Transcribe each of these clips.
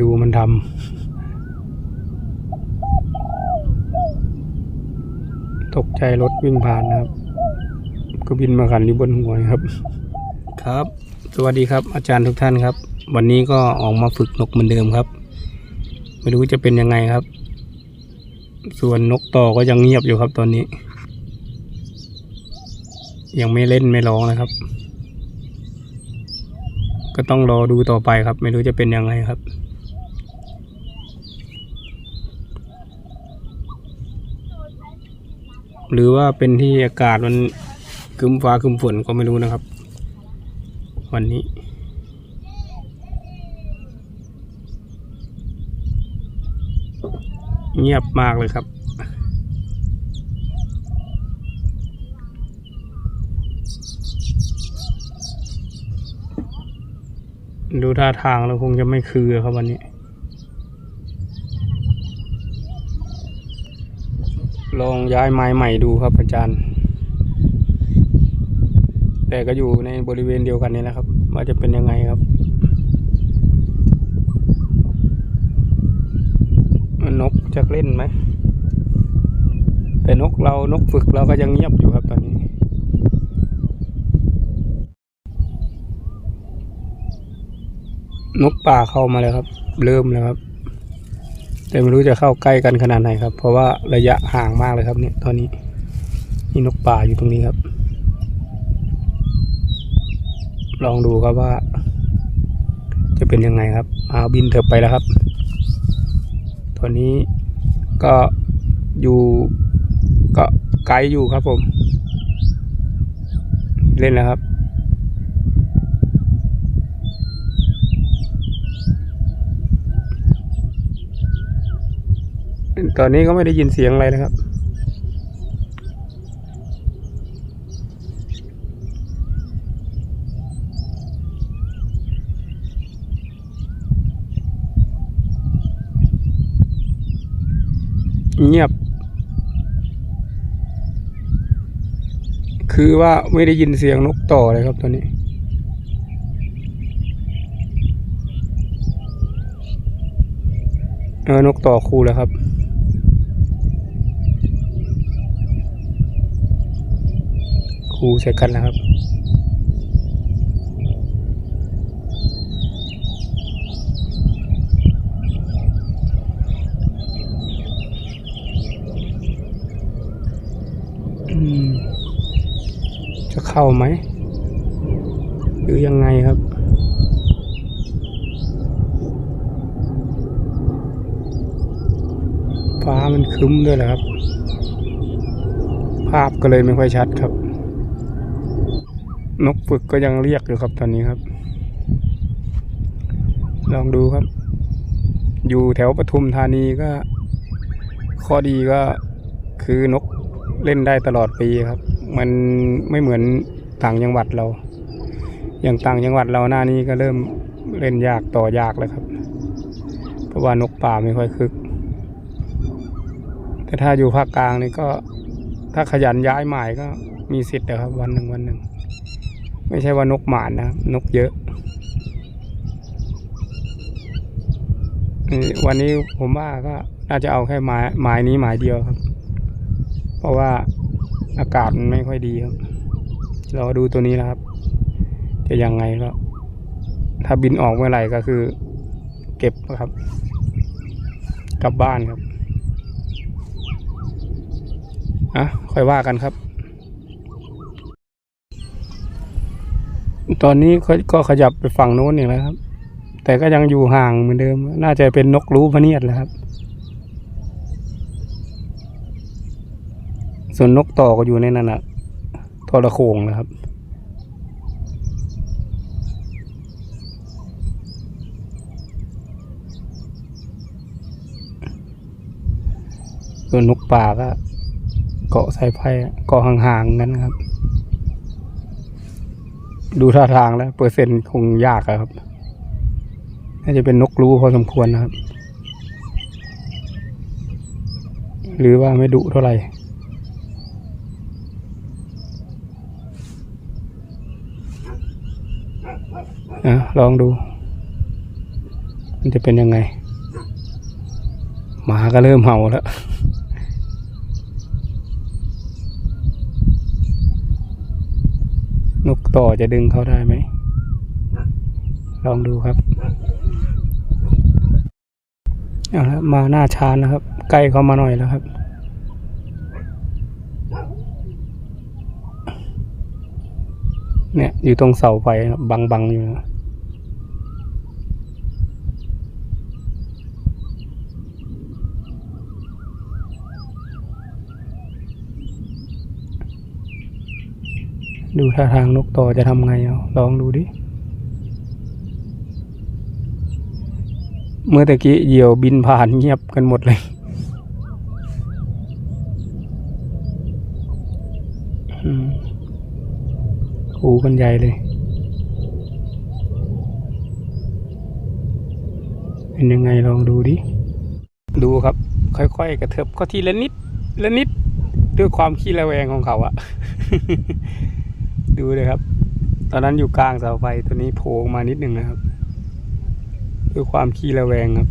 ดูมันทำตกใจรถวิ่งผ่านนะครับ ก็บินมาขันอยู่บนหัวครับ ครับ สวัสดีครับอาจารย์ทุกท่านครับ วันนี้ก็ออกมาฝึกนกเหมือนเดิมครับ ไม่รู้จะเป็นยังไงครับ ส่วนนกต่อก็ยังเงียบอยู่ครับตอนนี้ ยังไม่เล่นไม่ร้องนะครับ ก็ต้องรอดูต่อไปครับ ไม่รู้จะเป็นยังไงครับ หรือว่าเป็นที่อากาศมันคึมฟ้าคึมฝนก็ไม่รู้นะครับ วันนี้เงียบมากเลยครับ ดูท่าทางแล้วคงจะไม่คือครับวันนี้ ลองย้ายไม้ใหม่ดูครับอาจารย์ แต่ก็อยู่ในบริเวณเดียวกันนี่แหละครับ ว่าจะเป็นยังไงครับ นกจะเล่นไหมแต่นกเรานกฝึกเราก็ยังเงียบอยู่ครับตอน นกป่าเข้ามาแล้วครับ เริ่มแล้วครับ แต่ไม่รู้จะเข้าใกล้กันขนาดไหนครับ เพราะว่าระยะห่างมากเลยครับ เนี่ยตอนนี้นี่นกป่าอยู่ตรงนี้ครับ ลองดูครับว่า จะเป็นยังไงครับเอาบินเถอะไปแล้วครับ ตอนนี้ก็อยู่ก็ไกลอยู่ครับผม เล่นแล้วครับ ตอนนี้ก็ไม่ได้ยินเสียงอะไรนะครับ เงียบ คือว่าไม่ได้ยินเสียงนกต่อเลยครับตอนนี้เออนกต่อคู่แล้วครับ คูใส่กันแล้วครับ จะเข้าไหม หรือยังไงครับฟ้ามันคึ้มด้วยแหละครับ ภาพก็เลยไม่ค่อยชัดครับ นกฝึกก็ยังเรียกอยู่ครับตอนนี้ครับ ลองดูครับ อยู่แถวปทุมธานีก็ ข้อดีก็คือนกเล่นได้ตลอดปีครับ มันไม่เหมือนต่างจังหวัดเรา อย่างต่างจังหวัดเราหน้านี้ก็เริ่มเล่นยากต่อยากแล้วครับ เพราะว่านกป่าไม่ค่อยคึก แต่ถ้าอยู่ภาคกลางนี่ก็ถ้าขยันย้ายหมายก็มีสิทธิ์นะครับวันหนึ่งวันหนึ่ง ไม่ใช่ว่านกหมานนะนกเยอะ วันนี้ผมว่าก็น่าจะเอาแค่หมายหมายนี้หมายเดียวครับ เพราะว่าอากาศมันไม่ค่อยดีครับรอดูตัวนี้นะครับ จะยังไงก็ ถ้าบินออกเมื่อไหร่ก็คือ เก็บครับ กลับบ้านครับอะค่อยว่ากันครับ ตอนนี้ก็ก็ขยับไปฝั่งโน้นอีกแล้วครับ แต่ก็ยังอยู่ห่างเหมือนเดิม น่าจะเป็นนกรู้พะเนียดแหละครับ ส่วนนกต่อก็อยู่ในนั้นนะทอระโขงนะครับส่วนนกป่าก็เกาะสายไฟเกาะห่างๆกันนครับ ดูท่าทางแล้ว เปอร์เซ็นต์คงยากครับ น่าจะเป็นนกรู้พอสมควรนะครับ หรือว่าไม่ดุเท่าไหร่อะลองดู มันจะเป็นยังไง หมาก็เริ่มเห่าแล้ว นก ต่อจะดึงเขาได้ไหม ลองดูครับเอาละมาหน้าชานนะครับ ใกล้เข้ามาหน่อยแล้วครับ เนี่ยอยู่ตรงเสาไฟบบังๆอยู่นะ ดูท่าทางนกต่อจะทำไงเอาลองดูดิ เมื่อตะกี้เหยี่ยวบินผ่านเงียบกันหมดเลย หูกันใหญ่เลย เป็นยังไงลองดูดิ ดูครับ ค่อยๆ กระเถิบก็ทีละนิด ละนิด ด้วยความขี้ระแวงของเขาอะ ดูเลยครับ ตอนนั้นอยู่กลางเสาไฟตัวนี้โผล่ออกมานิดหนึ่งนะครับด้วยความขี้ระแวงครับ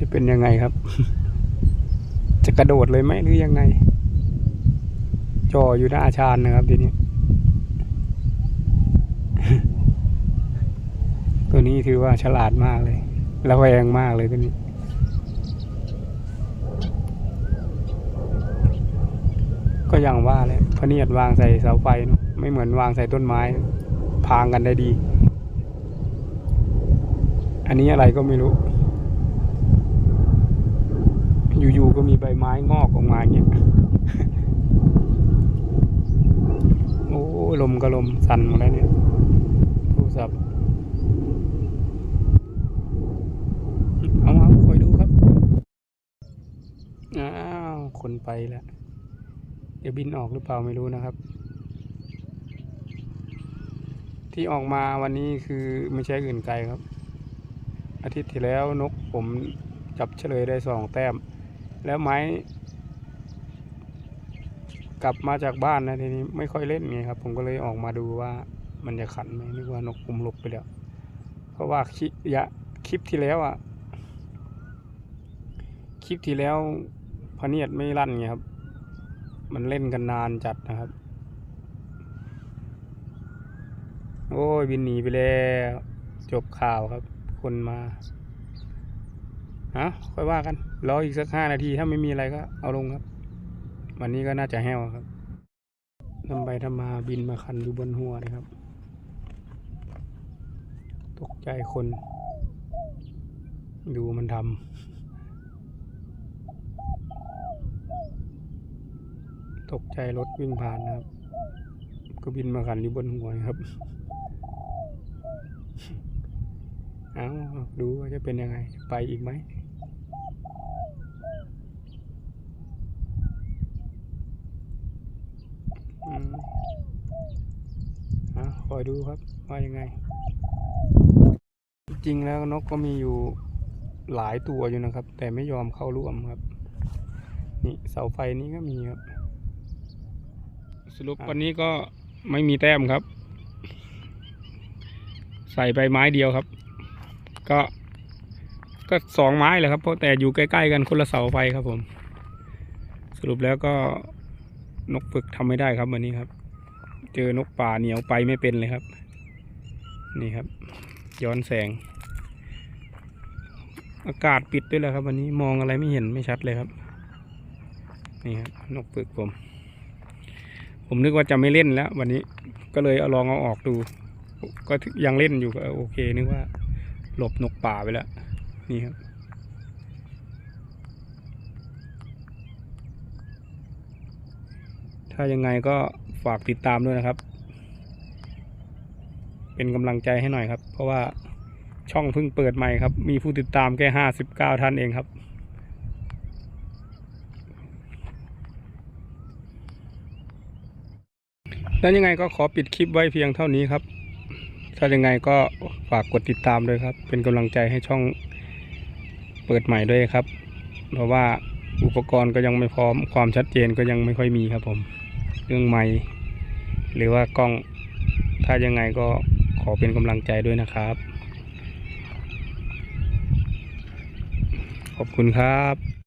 จะเป็นยังไงครับ จะกระโดดเลยไหมหรือยังไง จ่ออยู่หน้าชานนะครับทีนี้ตัวนี้ถือว่าฉลาดมากเลยระแวงมากเลยตัวนี้ ก็อย่างว่าแหละพะเนียดวางใส่เสาไฟเนอะไม่เหมือนวางใส่ต้นไม้ พางกันได้ดี อันนี้อะไรก็ไม่รู้ อยู่ๆก็มีใบไม้งอกออกมาเงี้ยโอ้ลมก็ลมสั่นหมดแล้วเนี่ยโทรศัพท์เอาเอาคอยดูครับ อ้าว คนไปแล้ว เดี๋ยวบินออกหรือเปล่าไม่รู้นะครับ ที่ออกมาวันนี้คือไม่ใช่อื่นไกลครับ อาทิตย์ที่แล้วนกผมจับเฉลยได้สองแต้ม แล้วไม้ กลับมาจากบ้านนะทีนี้ไม่ค่อยเล่นไงครับ ผมก็เลยออกมาดูว่ามันจะขันไหมนึกว่านกผมหลบไปแล้ว เพราะว่าคลิปยะคลิปที่แล้วอะคลิปที่แล้วพะเนียดไม่ลั่นไงครับ มันเล่นกันนานจัดนะครับ โอ้ยบินหนีไปแล้วจบข่าวครับ คนมาฮะค่อยว่ากัน รออีกสักห้านาทีถ้าไม่มีอะไรก็เอาลงครับ วันนี้ก็น่าจะแห้วครับทำไปทำมาบินมาคันอยู่บนหัวนะครับ ตกใจคน ดูมันทำ ตกใจรถวิ่งผ่านนะครับ ก็บินมาขันอยู่บนหัวครับ เอาดูว่าจะเป็นยังไง ไปอีกไหมอืมอะคอยดูครับว่ายังไง จริงแล้วนกก็มีอยู่หลายตัวอยู่นะครับ แต่ไม่ยอมเข้าร่วมครับ นี่เสาไฟนี้ก็มีครับ สรุปวันนี้ก็ไม่มีแต้มครับ ใส่ไปไม้เดียวครับ ก็ ก็สองไม้แหละครับเพราะแต่อยู่ใกล้ๆกันคนละเสาไฟครับผม สรุปแล้วก็นกฝึกทำไม่ได้ครับวันนี้ครับ เจอนกป่าเหนียวไปไม่เป็นเลยครับ นี่ครับ ย้อนแสง อากาศปิดด้วยแหละครับ วันนี้มองอะไรไม่เห็นไม่ชัดเลยครับ นี่ครับนกฝึกผม ผมนึกว่าจะไม่เล่นแล้ว วันนี้ก็เลยเอาลองเอาออกดู ก็ยังเล่นอยู่ก็โอเคนึกว่า หลบนกป่าไปแล้ว นี่ครับถ้ายังไงก็ฝากติดตามด้วยนะครับ เป็นกำลังใจให้หน่อยครับ เพราะว่าช่องเพิ่งเปิดใหม่ครับ มีผู้ติดตามแค่ห้าสิบเก้าท่านเองครับ แล้วยังไงก็ขอปิดคลิปไว้เพียงเท่านี้ครับ ถ้ายังไงก็ฝากกดติดตามด้วยครับ เป็นกำลังใจให้ช่องเปิดใหม่ด้วยครับ เพราะว่าอุปกรณ์ก็ยังไม่พร้อมความชัดเจนก็ยังไม่ค่อยมีครับผม เรื่องไม้หรือว่ากล้องถ้ายังไงก็ขอเป็นกำลังใจด้วยนะครับ ขอบคุณครับ